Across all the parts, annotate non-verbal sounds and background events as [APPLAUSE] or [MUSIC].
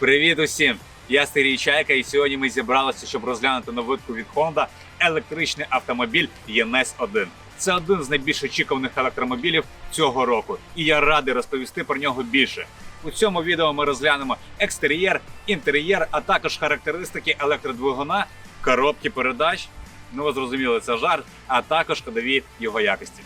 Привіт усім! Я Сергій Чайка, і сьогодні ми зібралися, щоб розглянути новинку від Honda електричний автомобіль ENS 1. Це один з найбільш очікуваних електромобілів цього року, і я радий розповісти про нього більше. У цьому відео ми розглянемо екстер'єр, інтер'єр, а також характеристики електродвигуна, коробки передач. Ну, ви зрозуміли, це жарт, а також ходові його якості.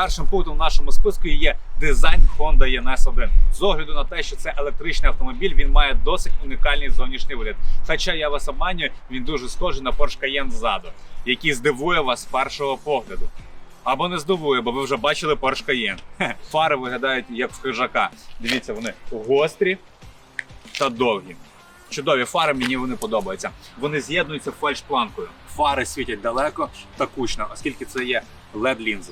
Першим пунктом в нашому списку є дизайн Honda ENS 1. З огляду на те, що це електричний автомобіль, він має досить унікальний зовнішній вигляд. Хоча я вас обманюю, він дуже схожий на Porsche Cayenne ззаду, який здивує вас з першого погляду. Або не здивує, бо ви вже бачили Porsche Cayenne. Фари виглядають як в хижака. Дивіться, вони гострі та довгі. Чудові фари, мені вони подобаються. Вони з'єднуються фальшпланкою. Фари світять далеко та кучно, оскільки це є LED-лінзи.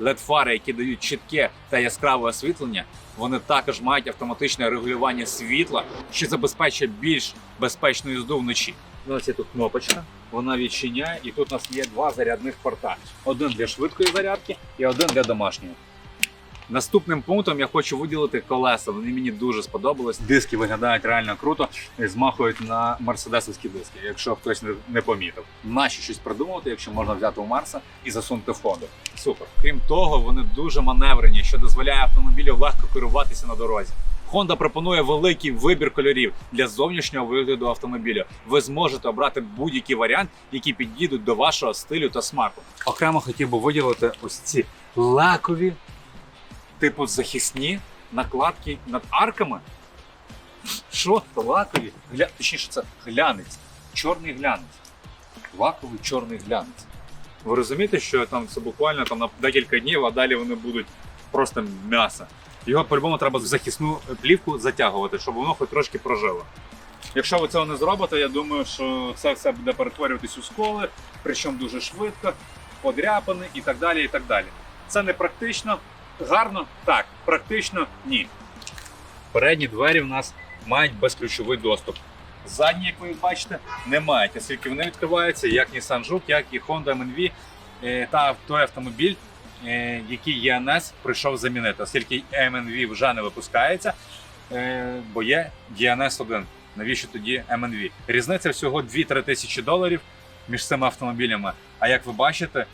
LED-фари, які дають чітке та яскраве освітлення, вони також мають автоматичне регулювання світла, що забезпечує більш безпечну їзду вночі. У нас є тут кнопочка, вона відчиняє, і тут у нас є два зарядних порта: один для швидкої зарядки і один для домашньої. Наступним пунктом я хочу виділити колеса. Вони мені дуже сподобались. Диски виглядають реально круто, і змахують на мерседесовські диски, якщо хтось не, помітив. Наші щось придумувати, якщо можна взяти у Марса і засунути в Хонду. Супер. Крім того, вони дуже маневрені, що дозволяє автомобілю легко керуватися на дорозі. Honda пропонує великий вибір кольорів для зовнішнього вигляду автомобіля. Ви зможете обрати будь-який варіант, які підійдуть до вашого стилю та смаку. Окремо хотів би виділити ось ці лакові типу захисні накладки над арками. Що лакові? Гля... Точніше, це глянець. Чорний глянець. Лаковий чорний глянець. Ви розумієте, що там це буквально там на декілька днів, а далі вони будуть просто м'ясо. Його по-любому треба в захисну плівку затягувати, щоб воно хоч трошки прожило. Якщо ви цього не зробите, я думаю, що це все буде перетворюватись у сколи, причому дуже швидко, подряпини і так далі. і так далі. Це не практично. Гарно? Так. Практично ні. Передні двері в нас мають безключовий доступ. Задні, як ви бачите, не мають, оскільки вони відкриваються як Nissan Juke, як і Honda MNV е, та той автомобіль, е, який ENS прийшов замінити, оскільки MNV вже не випускається, е, бо є ENS 1. Навіщо тоді MNV? Різниця всього 2-3 тисячі доларів між цими автомобілями. А як ви бачите,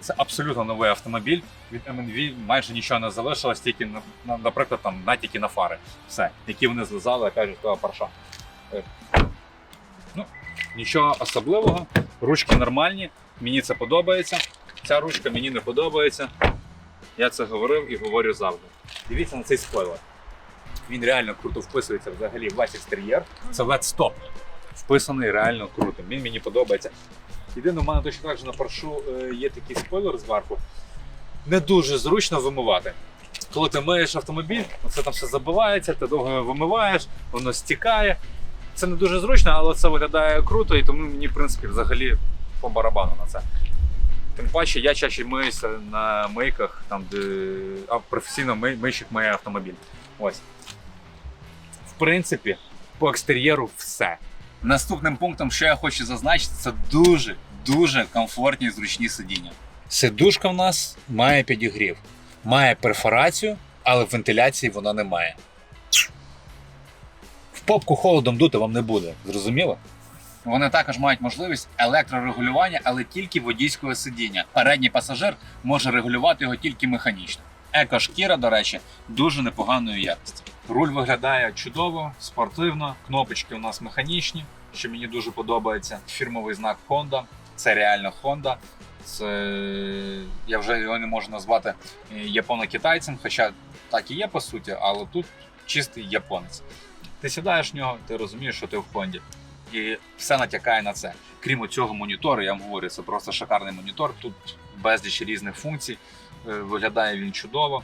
це абсолютно новий автомобіль. Від MNV майже нічого не залишилось, тільки на- на- наприклад, там натяки на фари. Все, які вони злизали, кажуть, того парша. Е, Ну, нічого особливого. Ручки нормальні, мені це подобається. Ця ручка мені не подобається. Я це говорив і говорю завжди. Дивіться на цей спойлер. Він реально круто вписується взагалі в весь екстер'єр. Це LED Stop. Вписаний реально круто. Він мені подобається. Єдине, у мене точно так же на паршу е, є такий спойлер зверху. Не дуже зручно вимивати. Коли ти миєш автомобіль, це там все забивається, ти довго вимиваєш, воно стікає. Це не дуже зручно, але це виглядає круто, і тому мені, в принципі, взагалі по барабану на це. Тим паче, я чаще миюся на мийках, там, де а, професійно мий, мийщик миє автомобіль. Ось. В принципі, по екстер'єру все. Наступним пунктом, що я хочу зазначити, це дуже дуже комфортні і зручні сидіння. Сидушка в нас має підігрів, має перфорацію, але вентиляції вона не має. В попку холодом дути вам не буде, зрозуміло? Вони також мають можливість електрорегулювання, але тільки водійського сидіння. Передній пасажир може регулювати його тільки механічно. Еко-шкіра, до речі, дуже непоганої якості. Руль виглядає чудово, спортивно. Кнопочки у нас механічні, що мені дуже подобається. Фірмовий знак Honda. Це реально Honda. Це я вже його не можу назвати е, японо-китайцем, хоча так і є по суті, але тут чистий японець. Ти сідаєш в нього, ти розумієш, що ти в Хонді. І все натякає на це. Крім цього монітору, я вам говорю, це просто шикарний монітор. Тут безліч різних функцій. Е, Виглядає він чудово,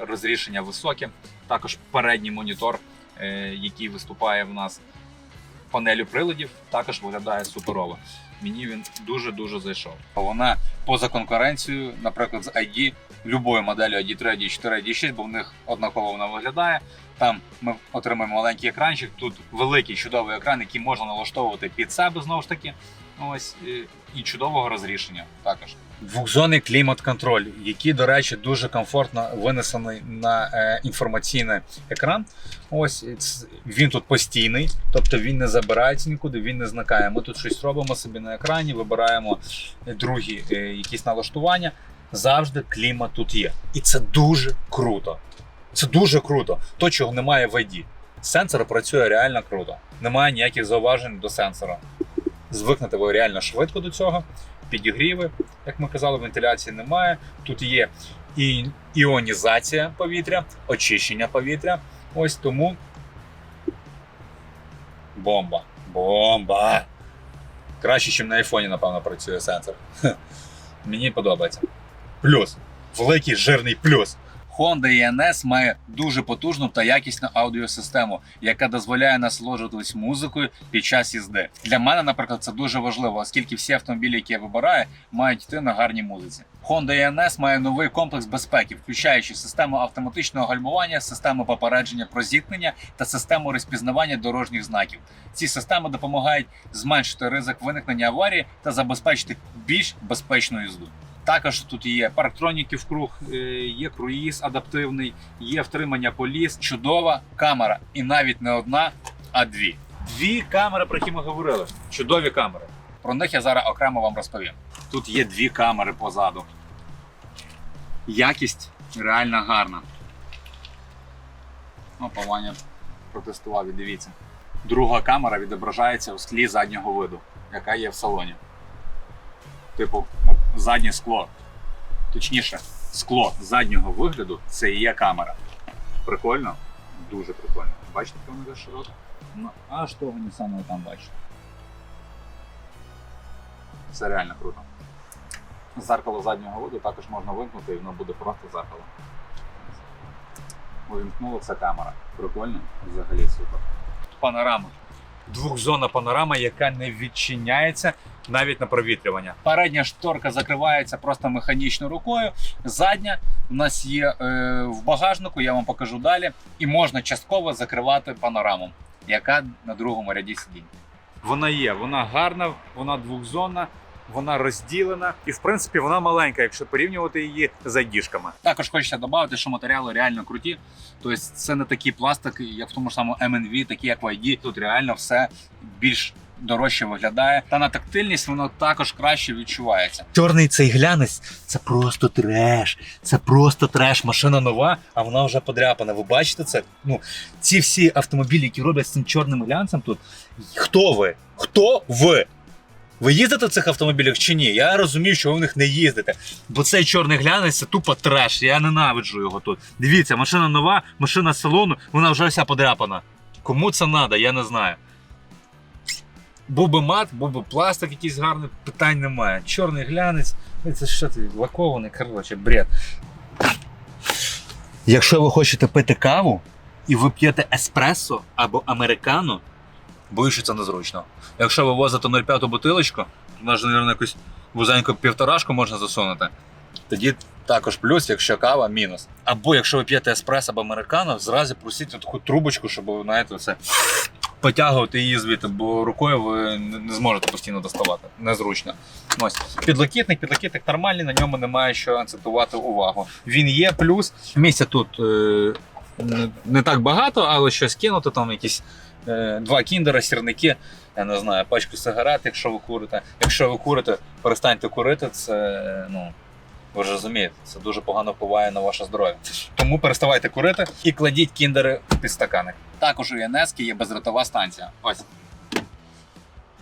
розрішення високе. Також передній монітор, е, який виступає в нас. панелю приладів також виглядає суперово. Мені він дуже-дуже зайшов. Вона поза конкуренцією, наприклад, з ID, любою моделлю ID3, ID4, ID6, бо в них однаково вона виглядає. Там ми отримаємо маленький екранчик. Тут великий чудовий екран, який можна налаштовувати під себе знову ж таки. Ось і- і чудового розрішення також. Двохзонний клімат-контроль, який, до речі, дуже комфортно винесений на е, інформаційний екран. Ось він тут постійний, тобто він не забирається нікуди, він не зникає. Ми тут щось робимо собі на екрані, вибираємо другі е, якісь налаштування. Завжди клімат тут є. І це дуже круто. Це дуже круто. То, чого немає в ID. Сенсор працює реально круто. Немає ніяких зауважень до сенсора. Звикнете ви реально швидко до цього. Підігріви, як ми казали, вентиляції немає. Тут є і іонізація повітря, очищення повітря. Ось тому. Бомба. Бомба. Краще, ніж на айфоні, напевно, працює сенсор. Мені подобається. Плюс. Великий жирний плюс. Honda ENS має дуже потужну та якісну аудіосистему, яка дозволяє насолоджуватись музикою під час їзди. Для мене, наприклад, це дуже важливо, оскільки всі автомобілі, які я вибираю, мають йти на гарній музиці. Honda ENS має новий комплекс безпеки, включаючи систему автоматичного гальмування, систему попередження про зіткнення та систему розпізнавання дорожніх знаків. Ці системи допомагають зменшити ризик виникнення аварії та забезпечити більш безпечну їзду. Також тут є парктроніки вкруг, е, є круїз адаптивний, є втримання поліс, чудова камера. І навіть не одна, а дві. Дві камери, про які ми говорили. Чудові камери. Про них я зараз окремо вам розповім. Тут є дві камери позаду. Якість реально гарна. Опа, Ваня протестував і дивіться. Друга камера відображається у склі заднього виду, яка є в салоні. Типу, заднє скло. Точніше, скло заднього вигляду це і є камера. Прикольно? Дуже прикольно. Бачите, яка вона дуже широка? Ну, аж того не саме там бачите. Це реально круто. Зеркало заднього виду також можна вимкнути і воно буде просто зеркало. Увімкнула це камера. Прикольно? Взагалі супер. Панорама. Двохзонна панорама, яка не відчиняється навіть на провітрювання. Передня шторка закривається просто механічно рукою. Задня у нас є е, в багажнику, я вам покажу далі. І можна частково закривати панораму, яка на другому ряді сидінь. Вона є, вона гарна, вона двохзонна. Вона розділена і в принципі вона маленька, якщо порівнювати її з айдішками. Також хочеться додати, що матеріали реально круті. Тобто це не такий пластик, як в тому ж самому MNV, такі як в ID. Тут реально все більш дорожче виглядає. Та на тактильність воно також краще відчувається. Чорний цей глянець це просто треш. Це просто треш. Машина нова, а вона вже подряпана. Ви бачите це? Ну ці всі автомобілі, які роблять з цим чорним глянцем тут. Хто ви? Хто ви? Ви їздите в цих автомобілях чи ні? Я розумію, що ви в них не їздите. Бо цей чорний глянець це тупо треш. Я ненавиджу його тут. Дивіться, машина нова, машина салону, вона вже вся подряпана. Кому це треба, я не знаю. Був би мат, був би пластик якийсь гарний, питань немає. Чорний глянець, це що ти, лакований, коротше, бред. Якщо ви хочете пити каву і ви п'єте еспресо або американо, боюсь, що це незручно. Якщо ви возите 0,5 бутилочку, то навіть, мабуть, якусь вузеньку півторашку можна засунути. Тоді також плюс, якщо кава, мінус. Або якщо ви п'єте еспресо або американо, зразу просіть таку трубочку, щоб знаєте, це потягувати її звідти, бо рукою ви не зможете постійно доставати. Незручно. Ось підлокітник, підлокітник нормальний, на ньому немає що акцентувати увагу. Він є, плюс місця тут е, не- так багато, але щось кинути, там якісь два кіндера, сірники, я не знаю, пачку сигарет, якщо ви курите. Якщо ви курите, перестаньте курити, це ну. Ви ж розумієте, це дуже погано впливає на ваше здоров'я. Тому переставайте курити і кладіть кіндери в підстаканник. Також у ЄНС є бездротова станція. Ось.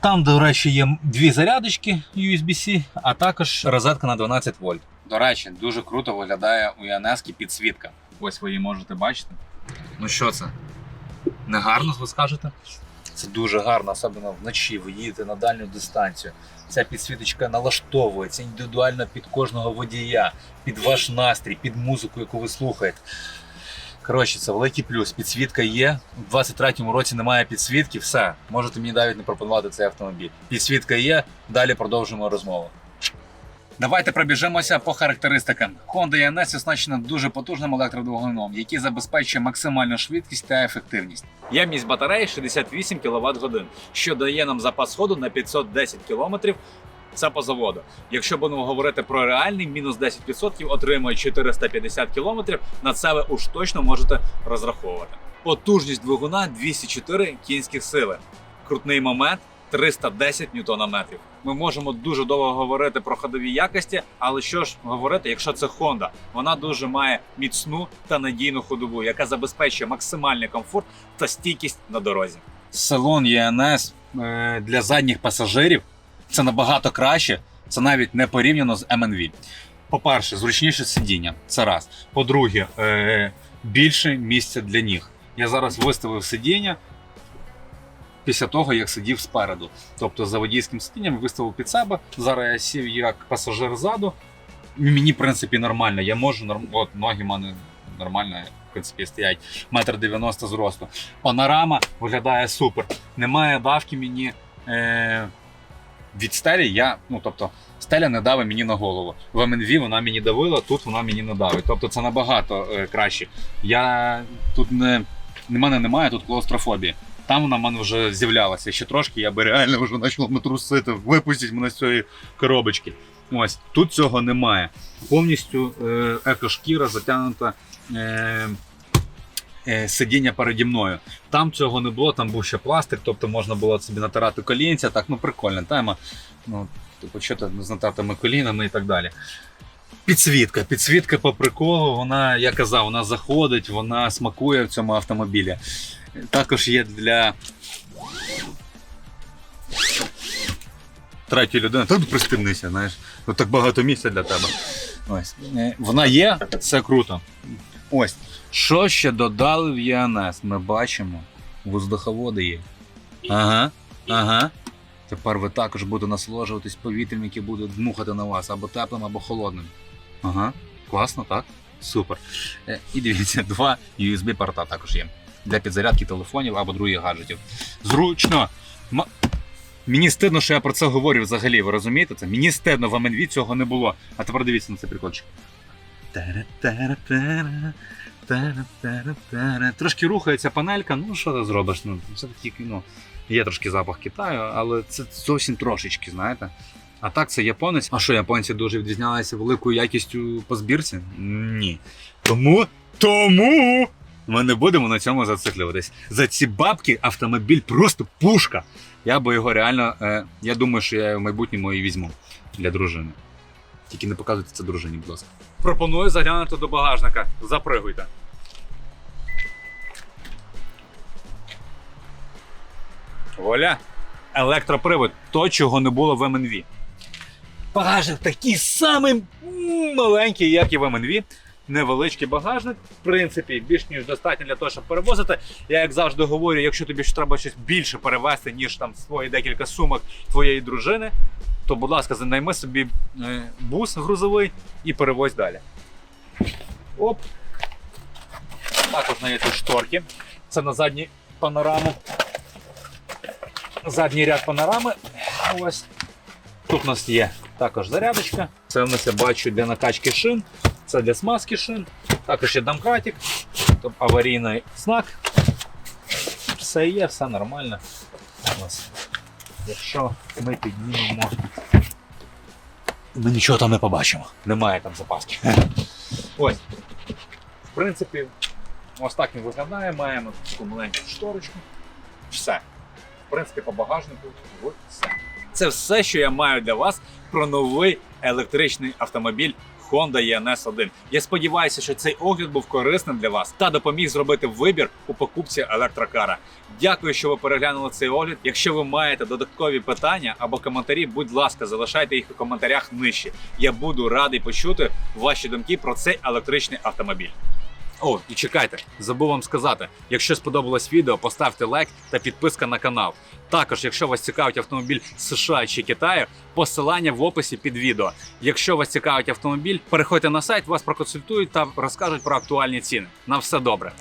Там, до речі, є дві зарядочки USB-C, а також розетка на 12 вольт. До речі, дуже круто виглядає у ЄНС підсвітка. Ось ви її можете бачити. Ну що це? Не гарно, ви скажете? Це дуже гарно, особливо вночі. Ви їдете на дальню дистанцію. Ця підсвіточка налаштовується індивідуально під кожного водія, під ваш настрій, під музику, яку ви слухаєте. Коротше, це великий плюс. Підсвітка є. У 23-му році немає підсвітки, все. Можете мені навіть не пропонувати цей автомобіль. Підсвітка є, далі продовжимо розмову. Давайте пробіжимося по характеристикам. Honda ENS оснащена дуже потужним електродвигуном, який забезпечує максимальну швидкість та ефективність. Ємність батареї 68 кВт годин, що дає нам запас ходу на 510 км. Це по заводу. Якщо будемо говорити про реальний, мінус 10% отримує 450 км. На це ви уж точно можете розраховувати. Потужність двигуна 204 кінських сили. Крутний момент 310 ньютонометрів. Ми можемо дуже довго говорити про ходові якості, але що ж говорити, якщо це Honda? Вона дуже має міцну та надійну ходову, яка забезпечує максимальний комфорт та стійкість на дорозі. Салон ЄНС е, для задніх пасажирів це набагато краще. Це навіть не порівняно з MNV. По-перше, зручніше сидіння. Це раз. По-друге, е, більше місця для ніг. Я зараз виставив сидіння після того, як сидів спереду. Тобто за водійським сидінням виставив під себе. Зараз я сів як пасажир ззаду. Мені, в принципі, нормально. Я можу норм... от ноги в мене нормально, в принципі, стоять. Метр дев'яносто зросту. Панорама виглядає супер. Немає давки мені е, від стелі. Я, ну тобто, стеля не давить мені на голову. В МНВ вона мені давила, тут вона мені не давить. Тобто це набагато е, краще. Я тут не. В мене немає тут клаустрофобії. Там вона в мене вже з'являлася. Ще трошки, я би реально вже почав трусити, випустіть мене з цієї коробочки. Ось тут цього немає. Повністю е, екошкіра затягнута. Е, е, Сидіння переді мною. Там цього не було, там був ще пластик, тобто можна було собі натирати колінця. Так, ну прикольна тема. Ну, типу, що з натертими колінами і так далі. Підсвітка. Підсвітка по приколу, вона, я казав, вона заходить, вона смакує в цьому автомобілі. Також є для третьої людини. Тут пристебнися, знаєш. Тут так багато місця для тебе. Ось. Е, Вона є, це круто. Ось. Що ще додали в ЄНС? Ми бачимо. Воздуховоди є. Ага. Ага. Тепер ви також будете насолоджуватись повітрям, яке буде дмухати на вас або теплим, або холодним. Ага. Класно, так? Супер. Е, І дивіться, [LAUGHS] два USB-порта також є. Для підзарядки телефонів або других гаджетів. Зручно. М- Мені стидно, що я про це говорю взагалі, ви розумієте це? Мені стидно, в МНВ цього не було. А тепер дивіться на цей прикольчик. Трошки рухається панелька, ну що ти зробиш? Ну, тільки, ну, є трошки запах Китаю, але це зовсім трошечки, знаєте. А так це японець. А що, японці дуже відрізнялися великою якістю по збірці? Ні. Тому. Тому. Ми не будемо на цьому зациклюватись. За ці бабки автомобіль просто пушка. Я би його реально. Е, я думаю, що я в майбутньому і візьму для дружини. Тільки не показуйте це дружині, будь ласка. Пропоную заглянути до багажника. Запригуйте. Воля. Електропривод, то, чого не було в МНВ. Багажник такий самий маленький, як і в МНВ. Невеличкий багажник, в принципі, більш ніж достатньо для того, щоб перевозити. Я як завжди говорю, якщо тобі ж треба щось більше перевезти, ніж там свої декілька сумок твоєї дружини, то, будь ласка, найми собі е, бус грузовий і перевозь далі. Оп. Також є шторки. Це на задню панораму. Задній ряд панорами. Ось. Тут у нас є також зарядочка. Це у нас я бачу для накачки шин. Це для смазки шин. Також є домкратик, тобто аварійний знак. Все є, все нормально. Ось. Якщо ми піднімемо. Ми нічого там не побачимо. Немає там запаски. Ось. В принципі, ось так він виглядає. Маємо таку маленьку шторочку. Все. В принципі, по багажнику все. Це все, що я маю для вас про новий електричний автомобіль Honda ENS 1. Я сподіваюся, що цей огляд був корисним для вас та допоміг зробити вибір у покупці електрокара. Дякую, що ви переглянули цей огляд. Якщо ви маєте додаткові питання або коментарі, будь ласка, залишайте їх у коментарях нижче. Я буду радий почути ваші думки про цей електричний автомобіль. О, і чекайте, забув вам сказати. Якщо сподобалось відео, поставте лайк та підписка на канал. Також, якщо вас цікавить автомобіль США чи Китаю, посилання в описі під відео. Якщо вас цікавить автомобіль, переходьте на сайт, вас проконсультують та розкажуть про актуальні ціни. На все добре.